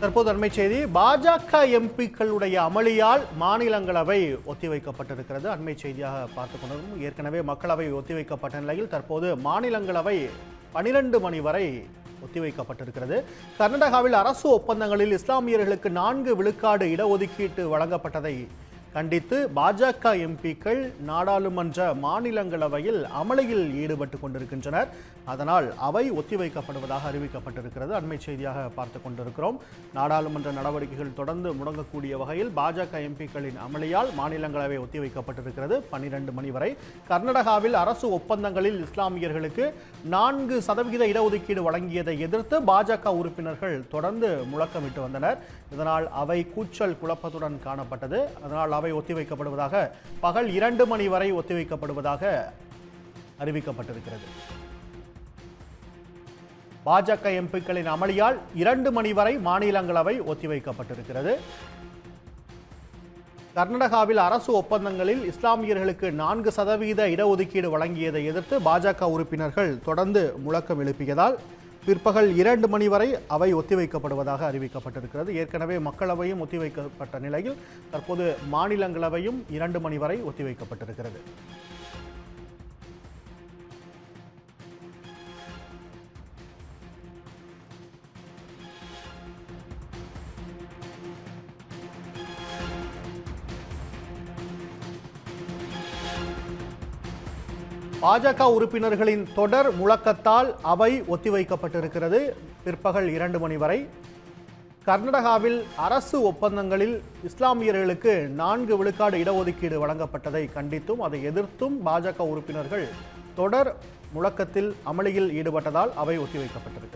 தற்போது அண்மை செய்தி பாஜக எம்பிக்களுடைய அமளியால் மாநிலங்களவை ஒத்திவைக்கப்பட்டிருக்கிறது. அண்மை செய்தியாக பார்த்துக் கொண்டதும் ஏற்கனவே மக்களவை ஒத்திவைக்கப்பட்ட நிலையில் தற்போது மாநிலங்களவை பனிரெண்டு மணி வரை ஒத்திவைக்கப்பட்டிருக்கிறது. கர்நாடகாவில் அரசு ஒப்பந்தங்களில் இஸ்லாமியர்களுக்கு நான்கு விழுக்காடு இடஒதுக்கீட்டு வழங்கப்பட்டதை கண்டித்து பாஜக எம்பிக்கள் நாடாளுமன்ற மாநிலங்களவையில் அமளியில் ஈடுபட்டு கொண்டிருக்கின்றனர். அதனால் அவை ஒத்திவைக்கப்படுவதாக அறிவிக்கப்பட்டிருக்கிறது. அண்மை செய்தியாக பார்த்து கொண்டிருக்கிறோம். நாடாளுமன்ற நடவடிக்கைகள் தொடர்ந்து முடங்கக்கூடிய வகையில் பாஜக எம்பிக்களின் அமளியால் மாநிலங்களவை ஒத்திவைக்கப்பட்டிருக்கிறது. பன்னிரண்டு மணி வரை கர்நாடகாவில் அரசு ஒப்பந்தங்களில் இஸ்லாமியர்களுக்கு நான்கு சதவிகித இடஒதுக்கீடு வழங்கியதை எதிர்த்து பாஜக உறுப்பினர்கள் தொடர்ந்து முழக்கமிட்டு வந்தனர். இதனால் அவை கூச்சல் குழப்பத்துடன் காணப்பட்டது. அதனால் அவை அவை ஒத்திவைக்கப்படுவதாக பகல் இரண்டு மணி வரை ஒத்திவைக்கப்படுவதாக அறிவிக்கப்பட்டிருக்கிறது. பாஜக எம்பிக்களின் அமளியால் இரண்டு மணி வரை மாநிலங்களவை ஒத்திவைக்கப்பட்டிருக்கிறது. கர்நாடகாவில் அரசு ஒப்பந்தங்களில் இஸ்லாமியர்களுக்கு நான்கு சதவீத இடஒதுக்கீடு வழங்கியதை எதிர்த்து பாஜக உறுப்பினர்கள் தொடர்ந்து முழக்கம் எழுப்பியதால் பிற்பகல் இரண்டு மணி வரை அவை ஒத்திவைக்கப்படுவதாக அறிவிக்கப்பட்டிருக்கிறது. ஏற்கனவே மக்களவையும் ஒத்திவைக்கப்பட்ட நிலையில் தற்போது மாநிலங்களவையும் இரண்டு மணி வரை ஒத்திவைக்கப்பட்டிருக்கிறது. பாஜக உறுப்பினர்களின் தொடர் முழக்கத்தால் அவை ஒத்திவைக்கப்பட்டிருக்கிறது. பிற்பகல் இரண்டு மணி வரை. கர்நாடகாவில் அரசு ஒப்பந்தங்களில் இஸ்லாமியர்களுக்கு நான்கு விழுக்காடு இடஒதுக்கீடு வழங்கப்பட்டதை கண்டித்தும் அதை எதிர்த்தும் பாஜக உறுப்பினர்கள் தொடர் முழக்கத்தில் அமளியில் ஈடுபட்டதால் அவை ஒத்திவைக்கப்பட்டிருக்கிறது